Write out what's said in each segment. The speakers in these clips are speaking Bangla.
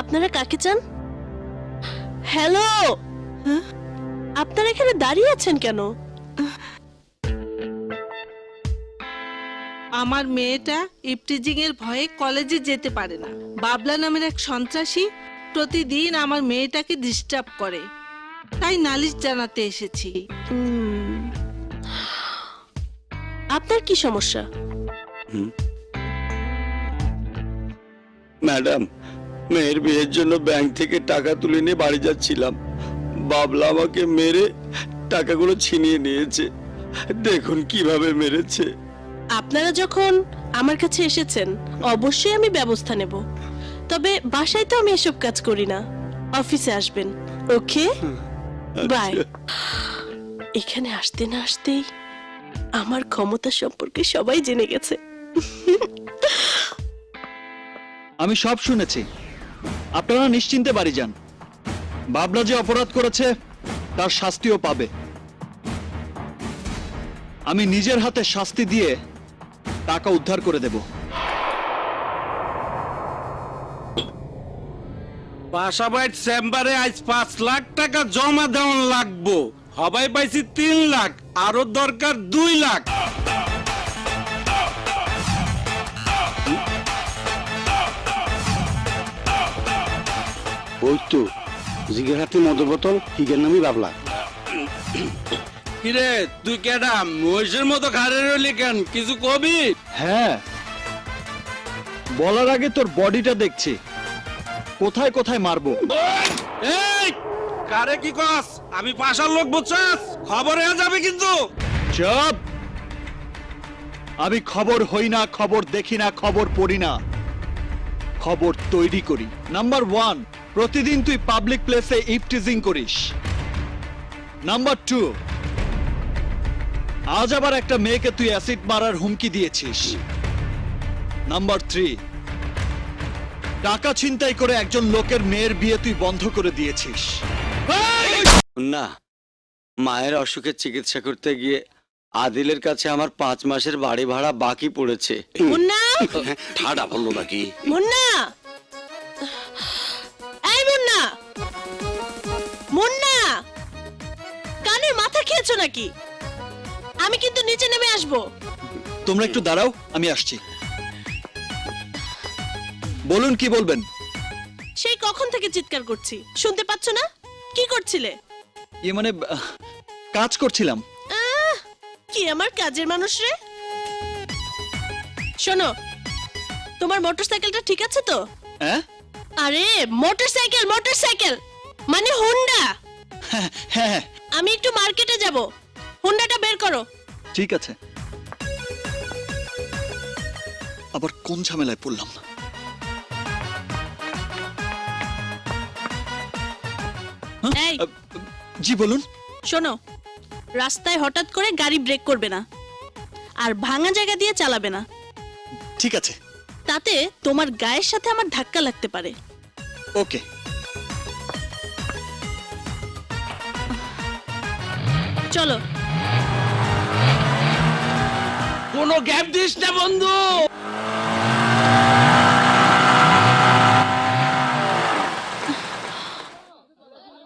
আপনারা কাকে চান? হ্যালো আপনারা এখানে দাঁড়িয়ে আছেন কেন? আমার মেয়েটা ইপটিজিং এর ভয়ে কলেজে যেতে পারে না। বাবলা নামের এক সন্ত্রাসী প্রতিদিন আমার মেয়েটাকে ডিস্টার্ব করে। তাই নালিশ জানাতে এসেছি। আপনার কি সমস্যা? ম্যাডাম মেয়ের বিয়ের জন্য ব্যাংক থেকে টাকা তুলে নিয়ে বাড়ি যাচ্ছিলাম। বাবলা আমাকে মেরে টাকাগুলো ছিনিয়ে নিয়েছে। দেখুন কীভাবে মেরেছে। আপনারা যখন আমার কাছে এসেছেন অবশ্যই আমি ব্যবস্থা নেব। তবে বাসায় তো আমি এসব কাজ করি না। অফিসে আসবেন ওকে? বাই। এখানে আসতে না আসতেই আমার ক্ষমতা সম্পর্কে সবাই জেনে গেছে। আমি সব শুনেছি। আপনারা নিশ্চিন্তে বাড়ি যান। বাবলা যে অপরাধ করেছে, তার শাস্তিও পাবে। আমি নিজের হাতে শাস্তি দিয়ে টাকা উদ্ধার করে দেব। বাসাবাইট চেম্বারে আজ পাঁচ লাখ টাকা জমা দেওয়ান লাগবো। হবাই পাইছি তিন লাখ, আরও দরকার দুই লাখ। ওই তো জিগের হাতে মদ বোতল হিগের নামই বাবলা কিরে তুই কেডা মহিষের মতো ঘাড়ে রইলি কেন? কিছু কবি? হ্যাঁ। বলার আগে তোর বডিটা দেখছি। কোথায় কোথায় মারবো? এই কারে কি কস? আমি পাশার লোক বুঝছস? খবর হয়ে যাবে কিন্তু। চুপ। আমি খবর হই না খবর দেখি না খবর পড়ি না। খবর তৈরি করি। Number one. প্রতিদিন তুই পাবলিক প্লেসে ইফটিজিং করিস। নাম্বার টু আজ আবার একটা মেয়েকে তুই অ্যাসিড মারার হুমকি দিয়েছিস। নাম্বার থ্রি টাকা ছিনতাই করে একজন লোকের মেয়ের বিয়ে তুই বন্ধ করে দিয়েছিস। না মায়ের অসুখের চিকিৎসা করতে গিয়ে আদিলের কাছে আমার পাঁচ মাসের বাড়ি ভাড়া বাকি পড়েছে। মুন্না! ঠাডা বলল নাকি। মুন্না! খেয়েছো নাকি? আমি কিন্তু নিচে নেমে আসব। তোমরা একটু দাঁড়াও আমি আসছি। বলুন কি বলবেন? সেই কখন থেকে চিৎকার করছি? শুনতে পাচ্ছ না? কি করছিলে? ইয়ে মানে আহ, কাজ করছিলাম। আহ, কি আমার কাজের মানুষ রে? শোনো তোমার মোটরসাইকেলটা ঠিক আছে তো? হ্যাঁ? আরে মোটরসাইকেল মোটরসাইকেল! মানে হোন্ডা! হ্যাঁ হ্যাঁ। আমি একটু মার্কেটে যাব। হোন্ডাটা বের করো। ঠিক আছে। আবার কোন ঝামেলায় পড়লাম এই। জি বলুন। শোনো রাস্তায় হঠাৎ করে গাড়ি ব্রেক করবে না। আর ভাঙা জায়গা দিয়ে চালাবে না। ঠিক আছে। তাতে তোমার গায়ের সাথে আমার ধাক্কা লাগতে পারে। ওকে। চলো। কোনো গ্যাপ দিস না বন্ধু।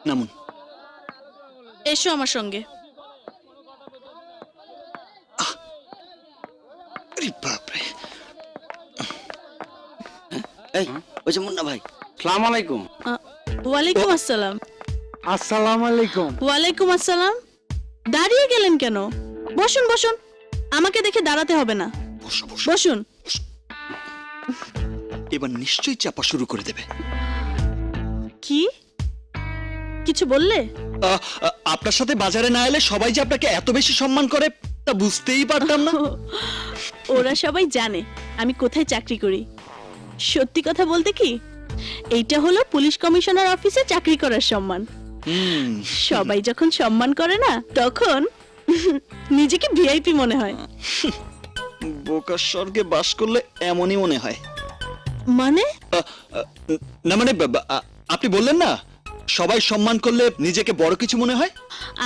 নামুন। এসো আমার সঙ্গে। আরে বাপরে। এই ওই যে মুন্না ভাই। সালাম আলাইকুম। ওয়ালাইকুম আসসালাম। আসসালাম আলাইকুম। ওয়ালাইকুম আসসালাম। দাঁড়িয়ে গেলেন কেন? বসুন বসুন। আমাকে দেখে দাঁড়াতে হবে না। বসো বসো। বসুন। এবার নিশ্চয়ই চাপা শুরু করে দেবে। কি? কিছু বললে? আপনার সাথে বাজারে না এলে সবাই যে আপনাকে এত বেশি সম্মান করে তা বুঝতেই পারতাম না। ওরা সবাই জানে আমি কোথায় চাকরি করি। সত্যি কথা বলতে কি? এইটা হলো পুলিশ কমিশনার অফিসে চাকরি করার সম্মান। সবাই যখন সম্মান করে না তখন নিজেকে ভিআইপি মনে হয়। বোকার স্বর্গে বাস করলে এমনই মনে হয়। মানে? না মানে আপনি বললেন না সবাই সম্মান করলে নিজেকে বড় কিছু মনে হয়?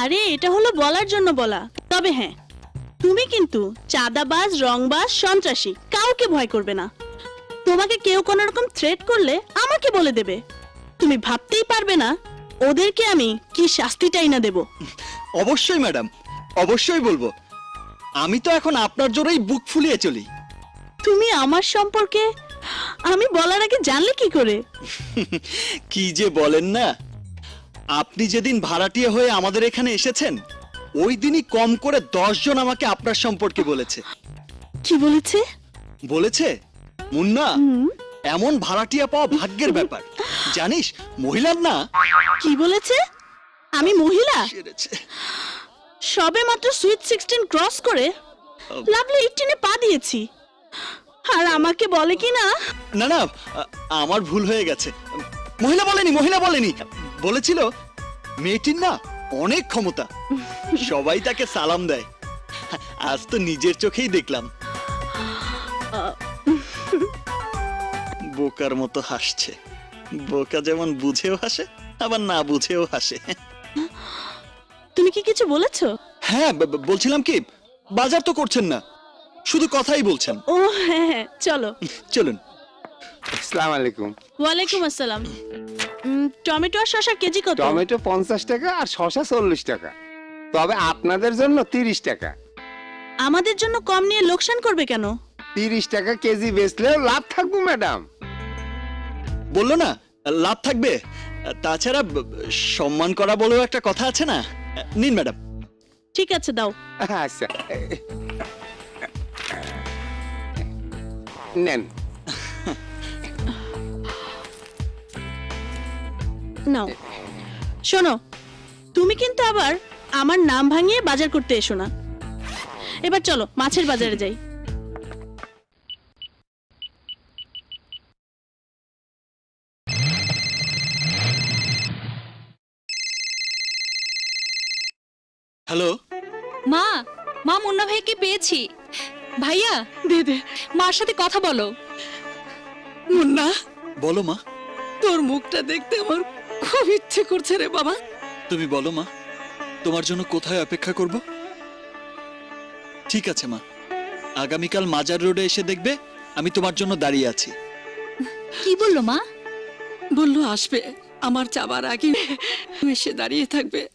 আরে এটা হলো বলার জন্য বলা। তবে হ্যাঁ তুমি কিন্তু চাঁদাবাজ রংবাজ সন্ত্রাসী কাউকে ভয় করবে না। তোমাকে কেউ কোনো রকম থ্রেট করলে আমাকে বলে দেবে। তুমি ভাবতেই পারবে না ওদেরকে আমি কি শাস্তিটাই না দেব? অবশ্যই ম্যাডাম। অবশ্যই বলব। আমি তো এখন আপনার জোরেই বুক ফুলিয়ে চলি। তুমি আমার সম্পর্কে আমি বলার আগে জানলে কি করে? কি যে বলেন না। আপনি যেদিন ভাড়াটিয়া হয়ে আমাদের এখানে এসেছেন ওই দিনই কম করে দশ জন আমাকে আপনার সম্পর্কে বলেছে। কি বলেছে? বলেছে মুন্না এমন ভাড়াটিয়া পাওয়া ভাগ্যের ব্যাপার। জানিস মহিলার না কি বলেছে? আমি মহিলা? সবে মাত্র সুইট সিক্সটিন ক্রস করে লাভলি এইটিনে পা দিয়েছি। আর আমাকে বলে কি না? না না আমার ভুল হয়ে গেছে। মহিলা বলেনি মহিলা বলেনি। বলেছিল মেয়েটির না অনেক ক্ষমতা। সবাই তাকে সালাম দেয়। আজ তো নিজের চোখেই দেখলাম। বোকার মতো হাসছে। বোকা যেমন বুঝেও হাসে আবার না বুঝেও হাসে। তুমি কি কিছু বলেছ? হ্যাঁ ব- ব- বলছিলাম কি বাজার তো করছেন না শুধু কথাই বলছেন। ও হ্যাঁ হ্যাঁ চলো। চলুন। আসসালামু আলাইকুম। ওয়ালাইকুম আসসালাম। উম, টমেটো আর শসা কেজি কত? টমেটো পঞ্চাশ টাকা আর শসা চল্লিশ টাকা। তবে আপনাদের জন্য তিরিশ টাকা। আমাদের জন্য কম নিয়ে লোকসান করবে কেন? তিরিশ টাকা কেজি বেচলেও লাভ থাকব ম্যাডাম। বলল না লাভ থাকবে? তাছাড়া সম্মান করা বলেও একটা কথা আছে না? নিন ম্যাডাম। ঠিক আছে দাও। আচ্ছা। নেন। নাও। শোনো তুমি কিন্তু আবার আমার নাম ভাঙিয়ে বাজার করতে এসো না। এবার চলো মাছের বাজারে যাই। হ্যালো? মা মা মুন্না ভাইকে পেয়েছি। ভাইয়া দে দে মার সাথে কথা বলো। মুন্না? বলো মা। তোর মুখটা দেখতে আমার খুব ইচ্ছে করছে রে বাবা। তুমি বলো মা তোমার জন্য কোথায় অপেক্ষা করব? ঠিক আছে মা। আগামীকাল মাজার রোডে এসে দেখবে আমি তোমার জন্য দাঁড়িয়ে আছি। কি বলল মা? বলল আসবে। আমার যাবার আগে এসে দাঁড়িয়ে থাকবে।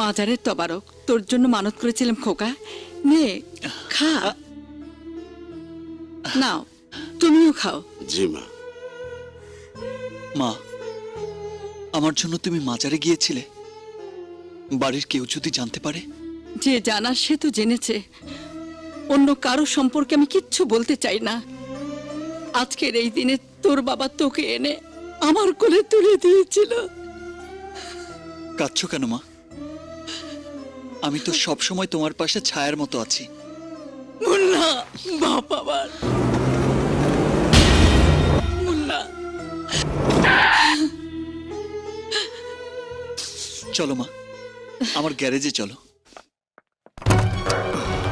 মাজারের তবারক। তোর জন্য মানত করেছিলাম খোকা। নে খা। নাও তুমিও খাও। জি মা। মা আমার জন্য তুমি মাজারে গিয়েছিলে। বাড়ির কেউ যদি জানতে পারে? যে জানার সে তো জেনেছে। অন্য কারও সম্পর্কে আমি কিচ্ছু বলতে চাই না। আজকের এই দিনে তোর বাবা তোকে এনে আমার কোলে তুলে দিয়েছিল। কাঁদছো কেন মা? আমি তো সব সময় তোমার পাশে ছায়ার মতো আছি। মুন্না বাবা আবার। মুন্না। চলো মা আমার গ্যারেজে চলো।